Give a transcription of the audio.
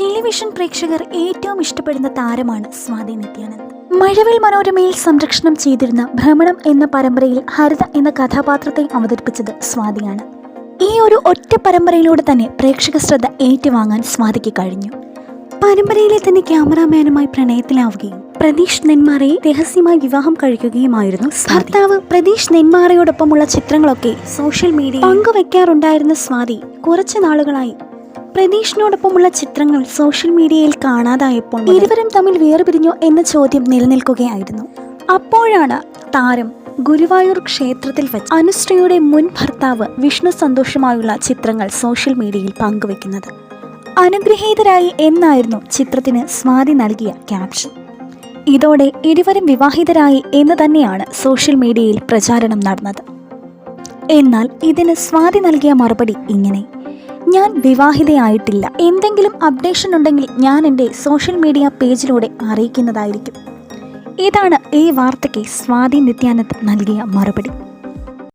Television പ്രേക്ഷകർ ഏറ്റവും ഇഷ്ടപ്പെടുന്ന താരമാണ് സ്വാതി നിത്യാനന്ദ്. മഴവിൽ മനോരമയിൽ സംരക്ഷണം ചെയ്തിരുന്ന ഭ്രമണം എന്ന പരമ്പരയിൽ ഹരിത എന്ന കഥാപാത്രത്തെ അവതരിപ്പിച്ചത് സ്വാതിയാണ്. ഈ ഒരു ഒറ്റ പരമ്പരയിലൂടെ തന്നെ പ്രേക്ഷക ശ്രദ്ധ ഏറ്റുവാങ്ങാൻ സ്വാതിക്ക് കഴിഞ്ഞു. പരമ്പരയിലെ തന്നെ ക്യാമറാമാനുമായി പ്രണയത്തിലാവുകയും പ്രതീഷ് നെന്മാറയെ രഹസ്യമായി വിവാഹം കഴിക്കുകയുമായിരുന്നു ഭർത്താവ് പ്രതീഷ് നെന്മാറയോടൊപ്പമുള്ള ചിത്രങ്ങളൊക്കെ സോഷ്യൽ മീഡിയ പങ്കുവെക്കാറുണ്ടായിരുന്ന സ്വാതി കുറച്ചു നാളുകളായി പ്രതീഷിനോടൊപ്പമുള്ള ചിത്രങ്ങൾ സോഷ്യൽ മീഡിയയിൽ കാണാതായപ്പോൾ ഇരുവരും തമ്മിൽ വേർപിരിഞ്ഞോ എന്ന ചോദ്യം നിലനിൽക്കുകയായിരുന്നു. അപ്പോഴാണ് താരം ഗുരുവായൂർ ക്ഷേത്രത്തിൽ വെച്ച് അനുശ്രീയുടെ മുൻ ഭർത്താവ് വിഷ്ണു സന്തോഷമായുള്ള ചിത്രങ്ങൾ സോഷ്യൽ മീഡിയയിൽ പങ്കുവെക്കുന്നത്. അനുഗ്രഹീതരായി എന്നായിരുന്നു ചിത്രത്തിന് സ്വാതി നൽകിയ ക്യാപ്ഷൻ. ഇതോടെ ഇരുവരും വിവാഹിതരായി എന്ന് തന്നെയാണ് സോഷ്യൽ മീഡിയയിൽ പ്രചാരണം നടന്നത്. എന്നാൽ ഇതിന് സ്വാതി നൽകിയ മറുപടി ഇങ്ങനെ. ഞാൻ വിവാഹിതയായിട്ടില്ല. എന്തെങ്കിലും അപ്ഡേഷൻ ഉണ്ടെങ്കിൽ ഞാൻ എന്റെ സോഷ്യൽ മീഡിയ പേജിലൂടെ അറിയിക്കുന്നതായിരിക്കും. ഇതാണ് ഈ വാർത്തയ്ക്ക് സ്വാതി നിത്യാനന്ദ് നൽകിയ മറുപടി.